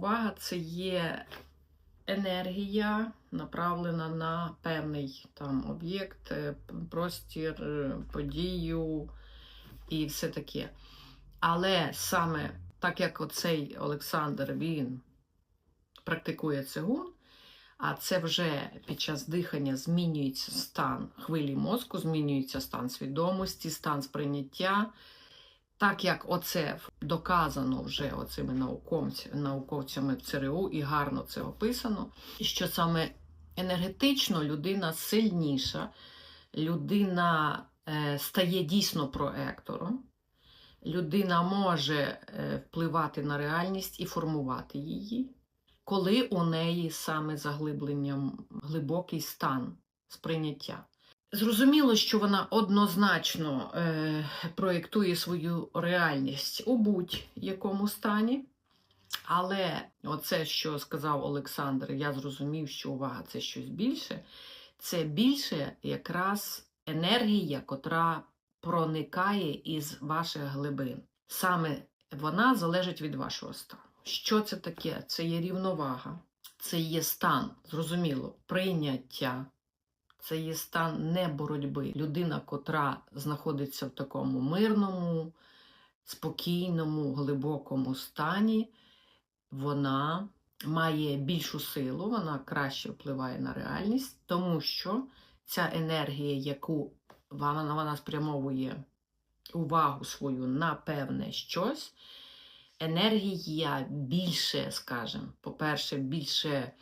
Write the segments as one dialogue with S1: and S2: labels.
S1: увага це є енергія, направлена на певний там об'єкт, е, простір, е, подію і все таке. Але саме так як оцей Олександр він практикує цигун, а це вже під час дихання змінюється стан хвилі мозку, змінюється стан свідомості, стан сприйняття. Так як оце доказано вже оцими науковцями, науковцями в ЦРУ, і гарно це описано, що саме енергетично людина сильніша, людина е, стає дійсно проектором, людина може е, впливати на реальність і формувати її, коли у неї саме заглибленням глибокий стан сприйняття. Зрозуміло, що вона однозначно е, проєктує свою реальність у будь-якому стані. Але оце, що сказав Олександр, я зрозумів, що увага це щось більше. Це більше якраз енергія, котра проникає із ваших глибин. Саме вона залежить від вашого стану. Що це таке? Це є рівновага, це є стан, зрозуміло, прийняття. Це є стан не боротьби. Людина, котра знаходиться в такому мирному, спокійному, глибокому стані, вона має більшу силу, вона краще впливає на реальність, тому що ця енергія, яку вона, вона спрямовує увагу свою на певне щось, енергія більше, скажімо, по-перше, більше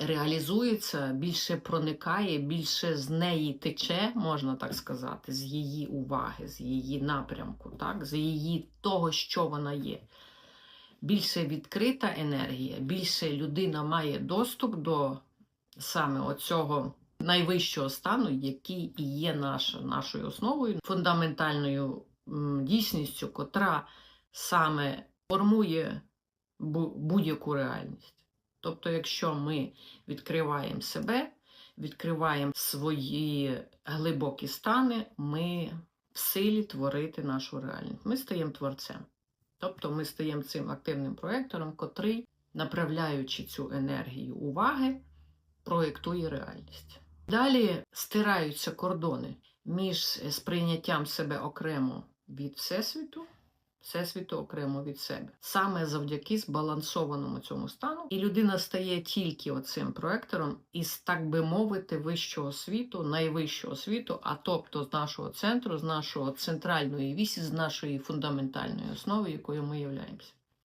S1: реалізується, більше проникає, більше з неї тече, можна так сказати, з її уваги, з її напрямку, так? з її того, що вона є. Більше відкрита енергія, більше людина має доступ до саме оцього найвищого стану, який і є наша, нашою основою, фундаментальною дійсністю, котра саме формує будь-яку реальність. Тобто, якщо ми відкриваємо себе, відкриваємо свої глибокі стани, ми в силі творити нашу реальність. Ми стаємо творцем. Тобто ми стаємо цим активним проєктором, котрий, направляючи цю енергію уваги, проєктує реальність. Далі стираються кордони між сприйняттям себе окремо від Всесвіту, Всесвіту окремо від себе. Саме завдяки збалансованому цьому стану. І людина стає тільки оцим проектором із, так би мовити, вищого світу, найвищого світу, а тобто з нашого центру, з нашого центральної вісі, з нашої фундаментальної основи, якою ми являємося.